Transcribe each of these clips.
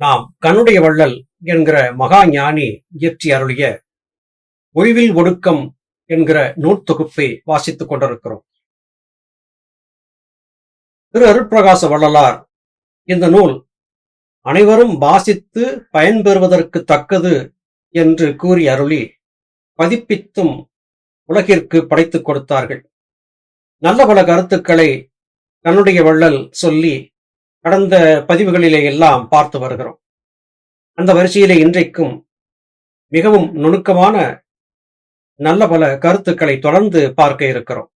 நாம் கண்ணுடைய வள்ளல் என்கிற மகா ஞானி இயற்றி அருளிய ஒய்வில் ஒடுக்கம் என்கிற நூற்தொகுப்பை வாசித்துக் கொண்டிருக்கிறோம். திரு அருட்பிரகாச வள்ளலார் இந்த நூல் அனைவரும் வாசித்து பயன்பெறுவதற்கு தக்கது என்று கூறி அருளி பதிப்பித்தும் உலகிற்கு படைத்துக் கொடுத்தார்கள். நல்ல பல கருத்துக்களை தன்னுடைய வள்ளல் சொல்லி கடந்த பதிவுகளிலே எல்லாம் பார்த்து வருகிறோம். அந்த வரிசையிலே இன்றைக்கும் மிகவும் நுணுக்கமான நல்ல பல கருத்துக்களை தொடர்ந்து பார்க்க இருக்கிறோம்.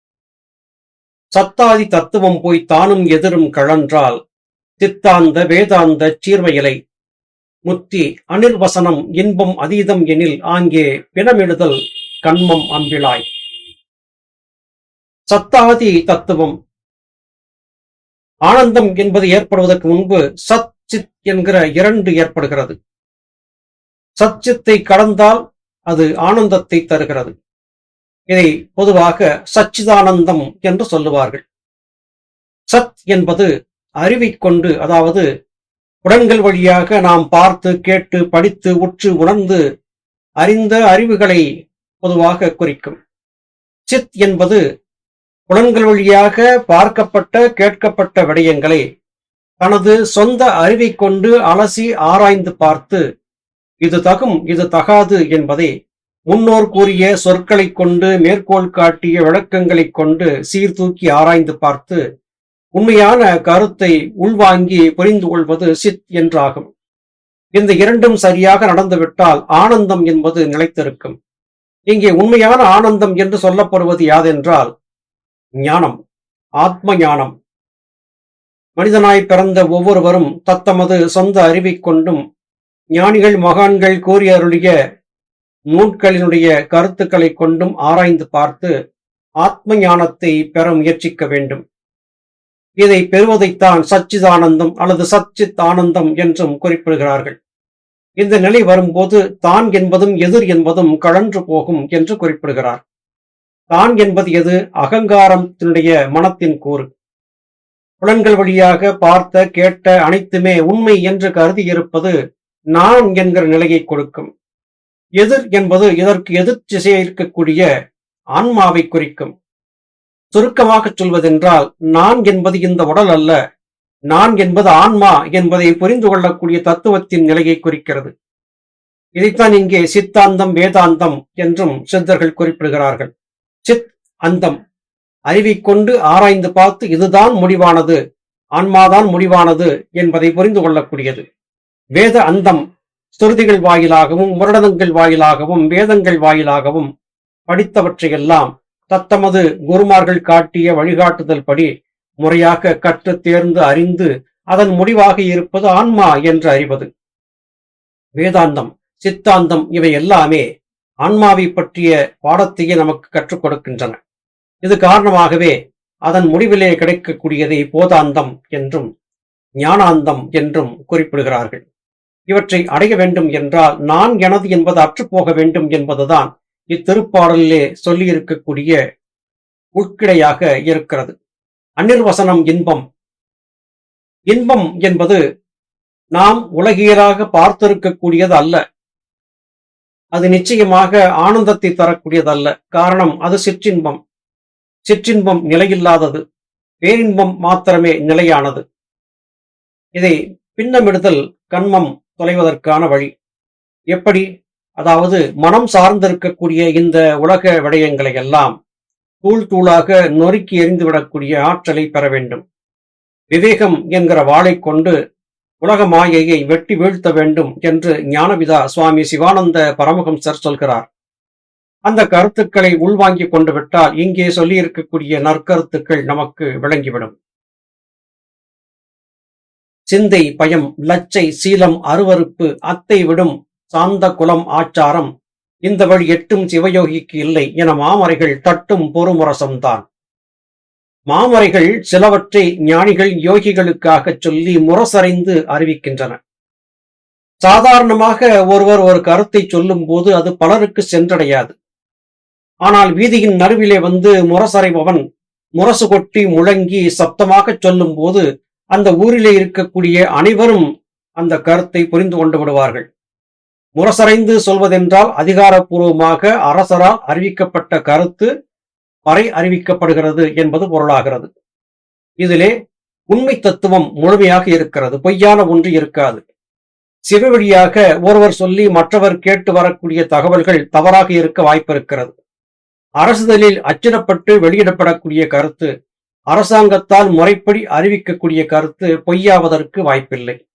சத்தாதி தத்துவம் போய் தானும் எதிரும் கழன்றால் சித்தாந்த வேதாந்த சீர்மையிலை முத்தி அனிர்வசனம் இன்பம் அதீதம் எனில் ஆங்கே பிணமிடுதல் கண்மம் அம்பிளாய் சத்தாதி தத்துவம் ஆனந்தம் என்பது ஏற்படுவதற்கு முன்பு சத் சித் என்கிற இரண்டு ஏற்படுகிறது. சச்சித்தை கடந்தால் அது ஆனந்தத்தை தருகிறது. இதை பொதுவாக சச்சிதானந்தம் என்று சொல்லுவார்கள். சத் என்பது அறிவை கொண்டு அதாவது புலன்கள் வழியாக நாம் பார்த்து கேட்டு படித்து உற்று உணர்ந்து அறிந்த அறிவுகளை பொதுவாக குறிக்கும். சித் என்பது புலன்கள் வழியாக பார்க்கப்பட்ட கேட்கப்பட்ட விடயங்களை தனது சொந்த அறிவை கொண்டு அலசி ஆராய்ந்து பார்த்து இது தகும் இது தகாது என்பதை முன்னோர் கூறிய சொற்களை கொண்டு மேற்கோள் காட்டிய விளக்கங்களை கொண்டு சீர்தூக்கி ஆராய்ந்து பார்த்து உண்மையான கருத்தை உள்வாங்கி புரிந்து கொள்வது சித் என்றாகும். இந்த இரண்டும் சரியாக நடந்துவிட்டால் ஆனந்தம் என்பது நிலைத்திருக்கும். இங்கே உண்மையான ஆனந்தம் என்று சொல்லப்படுவது யாதென்றால் ஞானம் ஆத்ம ஞானம் மனிதனாய் பிறந்த ஒவ்வொருவரும் தத்தமது சொந்த அறிவைக் கொண்டும் ஞானிகள் மகான்கள் கூறி அருளிய நூல்களினுடைய கருத்துக்களை கொண்டும் ஆராய்ந்து பார்த்து ஆத்ம ஞானத்தை பெற முயற்சிக்க வேண்டும். இதை பெறுவதைத்தான் சச்சிதானந்தம் அல்லது சச்சித் ஆனந்தம் என்றும் குறிப்பிடுகிறார்கள். இந்த நிலை வரும்போது தான் என்பதும் எதிர் என்பதும் கழன்று போகும் என்று குறிப்பிடுகிறார். தான் என்பது எது? அகங்காரத்தினுடைய மனத்தின் கூறு. புலன்கள் வழியாக பார்த்த கேட்ட அனைத்துமே உண்மை என்று கருதி இருப்பது நான் என்கிற நிலையை கொடுக்கும். எதிர் என்பது இதற்கு எதிர் திசையை இருக்கக்கூடிய ஆன்மாவை குறிக்கும். சுருக்கமாக சொல்வதென்றால் நான் என்பது இந்த உடல் அல்ல. நான் என்பது ஆன்மா என்பதை புரிந்து கொள்ளக்கூடிய தத்துவத்தின் நிலையை குறிக்கிறது. இதைத்தான் இங்கே சித்தாந்தம் வேதாந்தம் என்றும் சித்தர்கள் குறிப்பிடுகிறார்கள். சித் அந்தம். அறிவிக்கொண்டு கொண்டு ஆராய்ந்து பார்த்து இதுதான் முடிவானது ஆன்மாதான் முடிவானது என்பதை புரிந்து கொள்ளக்கூடியது. வேத அந்தம் ஸ்துருதிகள் வாயிலாகவும் முரடதங்கள் வாயிலாகவும் வேதங்கள் வாயிலாகவும் படித்தவற்றையெல்லாம் தத்தமது குருமார்கள் காட்டிய வழிகாட்டுதல் படி முறையாக கற்று தேர்ந்து அறிந்து அதன் முடிவாக இருப்பது ஆன்மா என்று அறிவது. வேதாந்தம் சித்தாந்தம் இவை எல்லாமே ஆன்மாவை பற்றிய பாடத்தையே நமக்கு கற்றுக் கொடுக்கின்றன. இது காரணமாகவே அதன் முடிவிலே கிடைக்கக்கூடியதை போதாந்தம் என்றும் ஞானாந்தம் என்றும் குறிப்பிடுகிறார்கள். இவற்றை அடைய வேண்டும் என்றால் நான் எனது என்பது அற்றுப்போக வேண்டும் என்பதுதான் இத்திருப்பாடலிலே சொல்லியிருக்கக்கூடிய உட்கிடையாக இருக்கிறது. அந்நிர்வசனம் இன்பம். இன்பம் என்பது நாம் உலகியலாக பார்த்திருக்கக்கூடியது அல்ல. அது நிச்சயமாக ஆனந்தத்தை தரக்கூடியதல்ல. காரணம் அது சிற்றின்பம். சிற்றின்பம் நிலையில்லாதது. பேரின்பம் மாத்திரமே நிலையானது. இதை பின்னமிடுதல் கண்மம் தொலைவதற்கான வழி. எப்படி? அதாவது மனம் சார்ந்திருக்கக்கூடிய இந்த உலக விடயங்களை எல்லாம் தூள் தூளாக நொறுக்கி எறிந்துவிடக்கூடிய ஆற்றலை பெற வேண்டும். விவேகம் என்கிற வாளை கொண்டு உலக மாயையை வெட்டி வீழ்த்த வேண்டும் என்று ஞானபிதா சுவாமி சிவானந்த பரமஹம்சர் சொல்கிறார். அந்த கருத்துக்களை உள்வாங்கிக் கொண்டு விட்டால் இங்கே சொல்லியிருக்கக்கூடிய நற்கருத்துக்கள் நமக்கு விளங்கிவிடும். சிந்தை பயம் லச்சை சீலம் அருவருப்பு அத்தை விடும் சாந்த குலம் ஆச்சாரம் இந்த வழி எட்டும் சிவயோகிக்கு இல்லை என மாமறைகள் தட்டும் பொறுமுரசம்தான். மாமறைகள் சிலவற்றை ஞானிகள் யோகிகளுக்காக சொல்லி முரசறைந்து அறிவிக்கின்றன. சாதாரணமாக ஒருவர் ஒரு கருத்தை சொல்லும் போது அது பலருக்கு சென்றடையாது. ஆனால் வீதியின் நடுவிலே வந்து முரசறைபவன் முரசு கொட்டி முழங்கி சப்தமாக சொல்லும் போது அந்த ஊரிலே இருக்கக்கூடிய அனைவரும் அந்த கருத்தை புரிந்து கொண்டு விடுவார்கள். முரசறைந்து சொல்வதென்றால் அதிகாரப்பூர்வமாக அரசரால் அறிவிக்கப்பட்ட கருத்து வரை அறிவிக்கப்படுகிறது என்பது பொருளாகிறது. இதிலே உண்மை தத்துவம் முழுமையாக இருக்கிறது. பொய்யான ஒன்று இருக்காது. சிவ வழியாக ஒருவர் சொல்லி மற்றவர் கேட்டு வரக்கூடிய தகவல்கள் தவறாக இருக்க வாய்ப்பு இருக்கிறது அரசுதலில் அச்சிடப்பட்டு வெளியிடப்படக்கூடிய கருத்து அரசாங்கத்தால் முறைப்படி அறிவிக்கக்கூடிய கருத்து பொய்யாவதற்கு வாய்ப்பில்லை.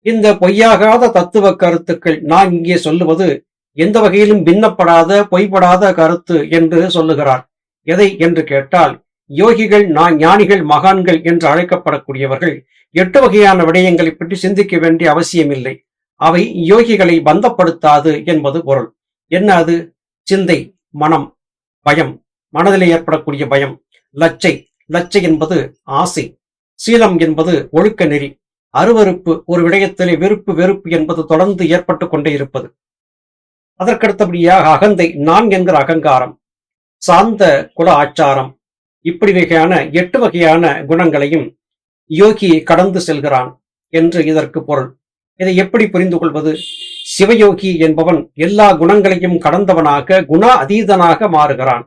இந்த பொய்யாகாத தத்துவ கருத்துக்கள் நான் இங்கே சொல்லுவது எந்த வகையிலும் பின்னப்படாத பொய்படாத கருத்து என்று சொல்லுகிறார். எதை என்று கேட்டால் யோகிகள் நான் ஞானிகள் மகான்கள் என்று அழைக்கப்படக்கூடியவர்கள் எட்டு வகையான விடயங்களை பற்றி சிந்திக்க வேண்டிய அவசியமில்லை. அவை யோகிகளை பந்தப்படுத்தாது என்பது பொருள். என்ன அது? சிந்தை மனம் பயம். மனதில் ஏற்படக்கூடிய பயம். லச்சை. லச்சை என்பது ஆசை. சீலம் என்பது ஒழுக்க நெறி. அருவருப்பு ஒரு விடயத்திலே வெறுப்பு வெறுப்பு என்பது தொடர்ந்து ஏற்பட்டு கொண்டே இருப்பது. அதற்கடுத்தபடியாக அகந்தை நான் என்கிற அகங்காரம். சாந்த குல ஆச்சாரம். இப்படி வகையான எட்டு வகையான குணங்களையும் யோகி கடந்து செல்கிறான் என்று இதற்கு பொருள். இதை எப்படி புரிந்து கொள்வது? சிவயோகி என்பவன் எல்லா குணங்களையும் கடந்தவனாக குண அதீதனாக மாறுகிறான்.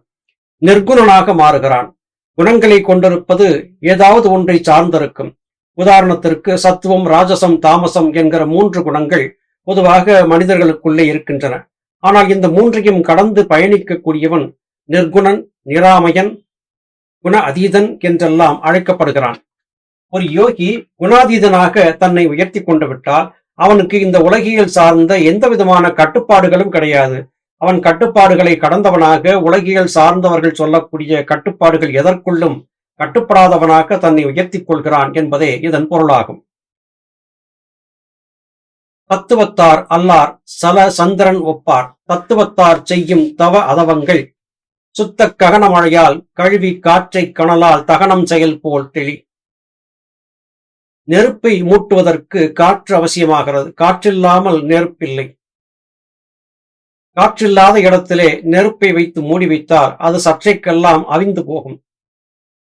நிர்குணனாக மாறுகிறான். குணங்களை கொண்டிருப்பது ஏதாவது ஒன்றை சார்ந்திருக்கும். உதாரணத்திற்கு சத்துவம் ராஜசம் தாமசம் என்கிற மூன்று குணங்கள் பொதுவாக மனிதர்களுக்குள்ளே இருக்கின்றன. ஆனால் இந்த மூன்றையும் கடந்து பயணிக்கக்கூடியவன் நிர்குணன் நிராமயன் குண அதீதன் என்றெல்லாம் அழைக்கப்படுகிறான். ஒரு யோகி குணாதீதனாக தன்னை உயர்த்தி கொண்டு விட்டால் அவனுக்கு இந்த உலகியல் சார்ந்த எந்த விதமான கட்டுப்பாடுகளும் கிடையாது. அவன் கட்டுப்பாடுகளை கடந்தவனாக உலகியல் சார்ந்தவர்கள் சொல்லக்கூடிய கட்டுப்பாடுகள் எதற்குள்ளும் கட்டுப்படாதவனாக தன்னை உயர்த்திக் கொள்கிறான் என்பதே இதன் பொருளாகும். தத்துவத்தார் அல்லார் சல சந்திரன் ஒப்பார். தத்துவத்தார் செய்யும் தவ அதவங்கள் சுத்த ககனமழையால் கழுவி காற்றை கணலால் தகனம் செயல் போல் தெளி. நெருப்பை மூட்டுவதற்கு காற்று அவசியமாகிறது. காற்றில்லாமல் நெருப்பில்லை. காற்றில்லாத இடத்திலே நெருப்பை வைத்து மூடி வைத்தால் அது சற்றைக்கெல்லாம் அவிந்து போகும்.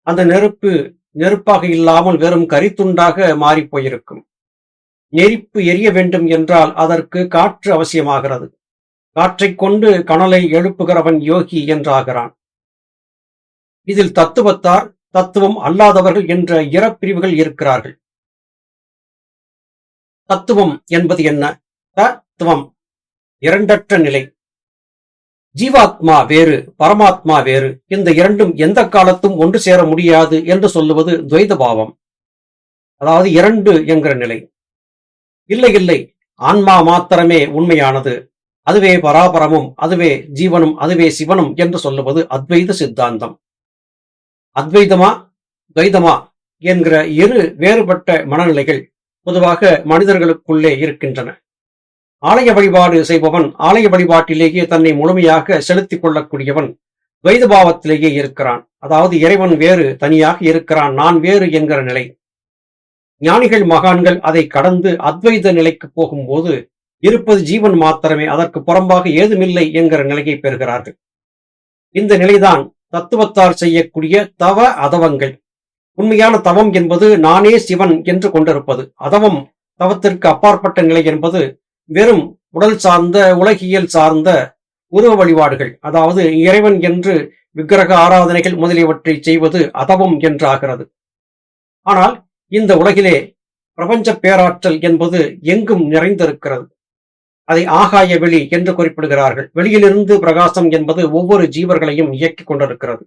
அந்த நெருப்பு நெருப்பாக இல்லாமல் வெறும் கரித்துண்டாக மாறிப்போயிருக்கும் நெருப்பு எரிய வேண்டும் என்றால் அதற்கு காற்று அவசியமாகிறது. காற்றைக் கொண்டு கனலை எழுப்புகிறவன் யோகி என்றாகிறான். இதில் தத்துவத்தார் தத்துவம் அல்லாதவர்கள் என்ற இறப்பிரிவுகள் இருக்கிறார்கள். தத்துவம் என்பது என்ன? தத்துவம். இரண்டற்ற நிலை. ஜீவாத்மா வேறு பரமாத்மா வேறு. இந்த இரண்டும் எந்த காலத்தும் ஒன்று சேர முடியாது என்று சொல்லுவது துவைத பாவம் அதாவது இரண்டு என்கிற நிலை. இல்லை இல்லை. ஆன்மா மாத்திரமே உண்மையானது. அதுவே பராபரமும் அதுவே ஜீவனும் அதுவே சிவனும் என்று சொல்லுவது அத்வைத சித்தாந்தம். அத்வைதமா? துவைதமா? என்கிற இரு வேறுபட்ட மனநிலைகள் பொதுவாக மனிதர்களுக்குள்ளே இருக்கின்றன. ஆலய வழிபாடு செய்பவன் ஆலய வழிபாட்டிலேயே தன்னை முழுமையாக செலுத்திக் கொள்ளக்கூடியவன் துவைத பாவத்திலேயே இருக்கிறான். அதாவது இறைவன் வேறு தனியாக இருக்கிறான் நான் வேறு என்கிற நிலை. ஞானிகள் மகான்கள் அதை கடந்து அத்வைத நிலைக்கு போகும்போது இருப்பது ஜீவன் மாத்திரமே அதற்கு புறம்பாக ஏதுமில்லை என்கிற நிலையை பெறுகிறார்கள். இந்த நிலைதான் தத்துவத்தால் செய்யக்கூடிய தவ அதவங்கள். உண்மையான தவம் என்பது நானே சிவன் என்று கொண்டிருப்பது. அதவம் தவத்திற்கு அப்பாற்பட்ட நிலை என்பது வெறும் உடல் சார்ந்த உலகியல் சார்ந்த உருவ வழிபாடுகள். அதாவது இறைவன் என்று விக்கிரக ஆராதனைகள் முதலியவற்றை செய்வது அதவம் என்றாகிறது. ஆனால் இந்த உலகிலே பிரபஞ்ச பேராற்றல் என்பது எங்கும் நிறைந்திருக்கிறது. அதை ஆகாய வெளி என்று குறிப்பிடுகிறார்கள். வெளியிலிருந்து பிரகாசம் என்பது ஒவ்வொரு ஜீவர்களையும் இயக்கிக் கொண்டிருக்கிறது.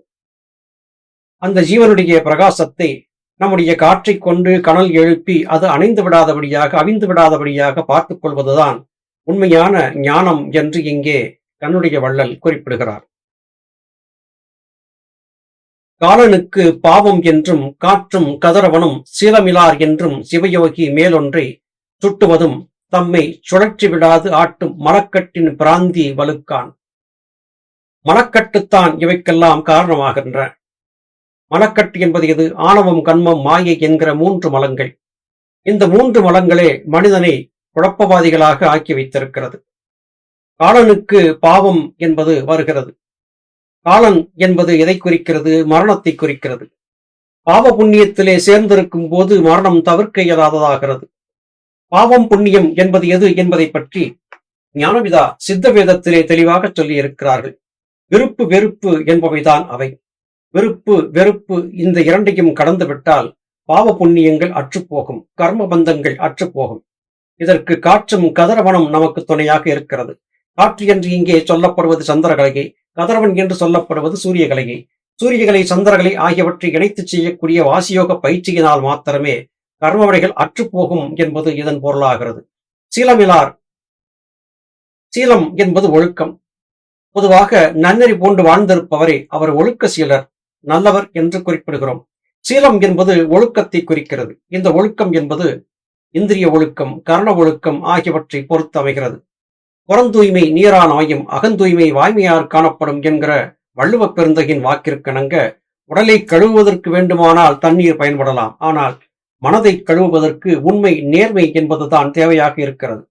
அந்த ஜீவனுடைய பிரகாசத்தை நம்முடைய காற்றை கொண்டு கனல் எழுப்பி அது அணைந்து விடாதபடியாக அவிந்து விடாதபடியாக பார்த்துக் கொள்வதுதான் உண்மையான ஞானம் என்று இங்கே கண்ணுடைய வள்ளல் குறிப்பிடுகிறார். காலனுக்கு பாவம் என்றும் காற்றும் கதறவனும் சீலமிலார் என்றும் சிவயோகி மேலொன்றை சுட்டுவதும் தம்மை சுழற்றி விடாது ஆட்டும் மலக்கட்டின் பிராந்தி வலுக்கான். மலக்கட்டுத்தான் இவைக்கெல்லாம் காரணமாகின்ற மலக்கட்டு என்பது எது? ஆணவம் கண்மம் மாயை என்கிற மூன்று மலங்கள். இந்த மூன்று மலங்களே மனிதனை குழப்பவாதிகளாக ஆக்கி வைத்திருக்கிறது. காலனுக்கு பாவம் என்பது வருகிறது. காலன் என்பது எதை குறிக்கிறது? மரணத்தை குறிக்கிறது. பாவ புண்ணியத்திலே சேர்ந்திருக்கும் போது மரணம் தவிர்க்க இயலாததாகிறது. பாவம் புண்ணியம் என்பது எது என்பதை பற்றி ஞானவிதா சித்த வேதத்திலே தெளிவாக சொல்லி இருக்கிறார்கள் விருப்பு வெறுப்பு என்பவைதான் அவை. விருப்பு வெறுப்பு இந்த இரண்டையும் கடந்து விட்டால் பாவ புண்ணியங்கள் அற்றுப்போகும் கர்ம பந்தங்கள் அற்றுப்போகும். இதற்கு காற்றும் கதிரவனும் நமக்கு துணையாக இருக்கிறது. காற்று என்று இங்கே சொல்லப்படுவது சந்திரகலையை கதிரவன் என்று சொல்லப்படுவது சூரியகலையை. சூரியகலை சந்திரகலை ஆகியவற்றை இணைத்து செய்யக்கூடிய வாசியோக பயிற்சியினால் மாத்திரமே கர்மவினைகள் அற்றுப்போகும் என்பது இதன் பொருளாகிறது. சீலமிலார் சீலம் என்பது ஒழுக்கம். பொதுவாக நன்னறி போன்று வாழ்ந்திருப்பவரை அவர் ஒழுக்க சீலர் நல்லவர் என்று குறிப்பிடுகிறோம். சீலம் என்பது ஒழுக்கத்தை குறிக்கிறது. இந்த ஒழுக்கம் என்பது இந்திரிய ஒழுக்கம் கரண ஒழுக்கம் ஆகியவற்றை பொறுத்து அமைகிறது. புறந்தூய்மை நீரானாயும் அகந்தூய்மை வாய்மையார் காணப்படும் என்கிற வள்ளுவப் பெருந்தகின் வாக்கிற்கிணங்க உடலை கழுவுவதற்கு வேண்டுமானால் தண்ணீர் பயன்படலாம். ஆனால் மனதை கழுவுவதற்கு உண்மை நேர்மை என்பதுதான் தேவையாக இருக்கிறது.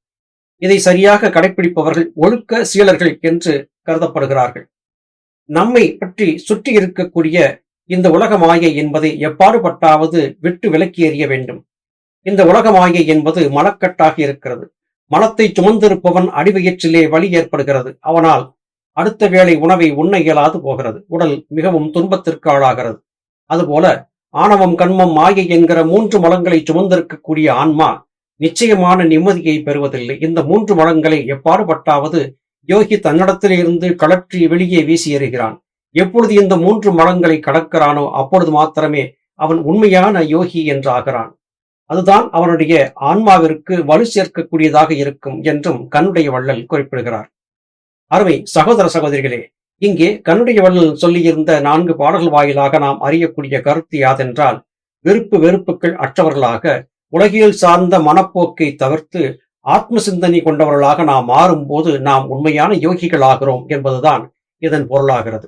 இதை சரியாக கடைபிடிப்பவர்கள் ஒழுக்க சீலர்கள் என்று கருதப்படுகிறார்கள். நம்மை பற்றி சுற்றி இருக்கக்கூடிய இந்த உலக மாயை என்பதை எப்பாடுபட்டாவது விட்டு விலக்கி எறிய வேண்டும். இந்த உலக மாயை என்பது மலக்கட்டாக இருக்கிறது. மலத்தை சுமந்திருப்பவன் அடிவயிற்றிலே வலி ஏற்படுகிறது. அவனால் அடுத்த வேளை உணவை உண்ண இயலாது போகிறது. உடல் மிகவும் துன்பத்திற்கு ஆளாகிறது. அதுபோல ஆணவம் கண்மம் மாயை என்கிற மூன்று மலங்களை சுமந்திருக்கக்கூடிய ஆன்மா நிச்சயமான நிம்மதியை பெறுவதில்லை. இந்த மூன்று மலங்களை எப்பாடுபட்டாவது யோகி தன்னிடத்திலிருந்து கலற்றி வெளியே வீசி எறிகிறான். எப்பொழுது இந்த மூன்று மலங்களை கடக்கிறானோ அப்பொழுது மாத்திரமே அவன் உண்மையான யோகி என்று ஆகிறான் அதுதான் அவனுடைய ஆன்மாவிற்கு வலு சேர்க்கக்கூடியதாக இருக்கும் என்றும் கண்ணுடைய வள்ளல் குறிப்பிடுகிறார். அருமை சகோதர சகோதரிகளே இங்கே கண்ணுடைய வள்ளல் சொல்லியிருந்த நான்கு பாடல்கள் வாயிலாக நாம் அறியக்கூடிய கருத்து யாதென்றால் விருப்பு வெறுப்புகள் அற்றவர்களாக உலகியல் சார்ந்த மனப்போக்கை தவிர்த்து ஆத்ம சிந்தனை கொண்டவர்களாக நாம் மாறும்போது நாம் உண்மையான யோகிகள் ஆகிறோம் என்பதுதான் இதன் பொருளாகிறது.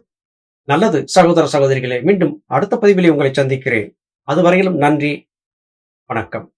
நல்லது சகோதர சகோதரிகளே மீண்டும் அடுத்த பதிவிலே உங்களை சந்திக்கிறேன். அதுவரையிலும் நன்றி வணக்கம்.